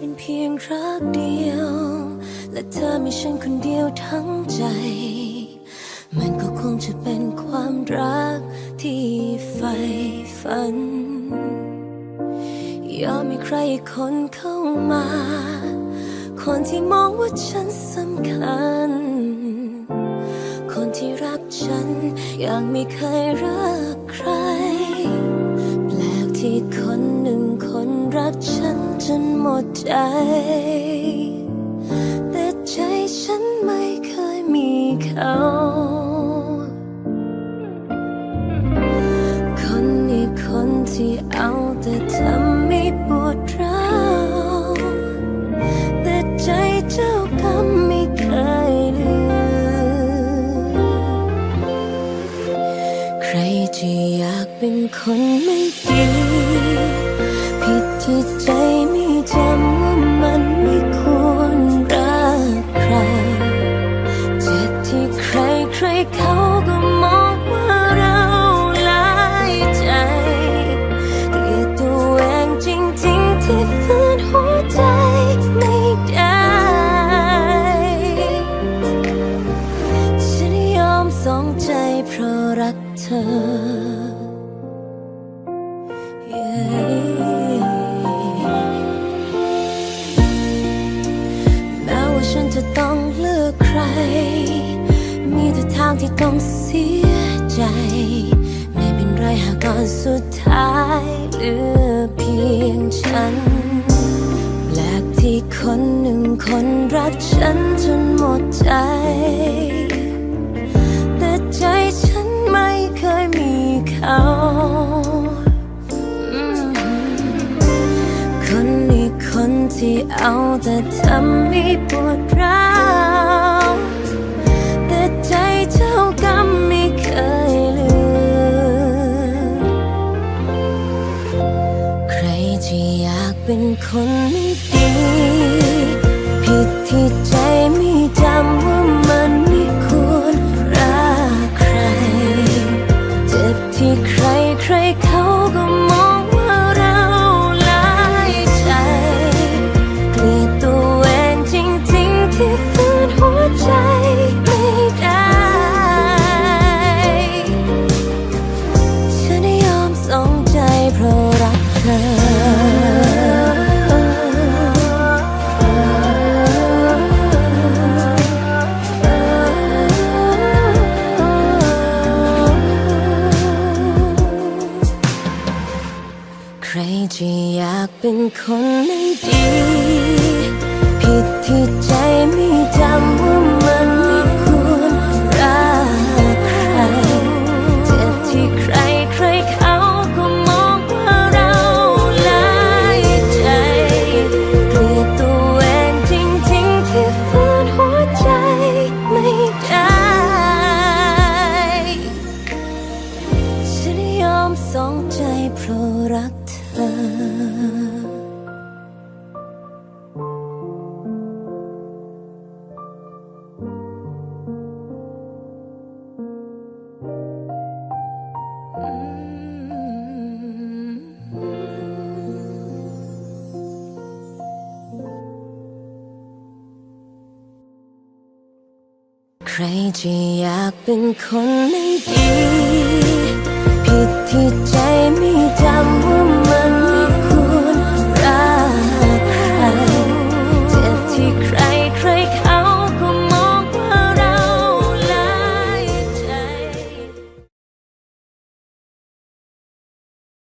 เป็นเพียงรักเดียว และเธอมีฉันคนเดียวทั้งใจ มันก็คงจะเป็นความรักที่ใฝ่ฝัน ยอมมีใครคนเข้ามา คนที่มองว่าฉันสำคัญ คนที่รักฉันอยังไม่เคยรัก นหมดใจ แต่ใจฉันไม่เคยมีเขาคนอีกคนที่เอาแต่ทำให้ปวดร้าวแต่ใจเจ้ากรรมไม่เคยลืมใครจะอยากเป็นคนไม่ดี ผิดที่ใจ ก็มองว่าเราหลายใจ เกลียดตัวเองจริงๆที่ฝืนหัวใจไม่ได้ ฉันยอมสองใจเพราะรักเธอ แม้ว่าฉันจะต้องเลือกใคร แต่ทางที่ต้องเสียใจ ไม่เป็นไรหากก่อนสุดท้ายเหลือเพียงฉันแปลกที่คนหนึ่งคนรักฉันจนหมดใจ แต่ใจฉันไม่เคยมีเขาคนอีกคนที่เอาแต่ทำให้ปวดร้าว คนไม่ดี ผิดที่ใจไม่ รจะอยากเป็นคนไม่ดี ผิดที่ใจไม่จำว่ามัน ใครจะอยากเป็นคนไม่ดี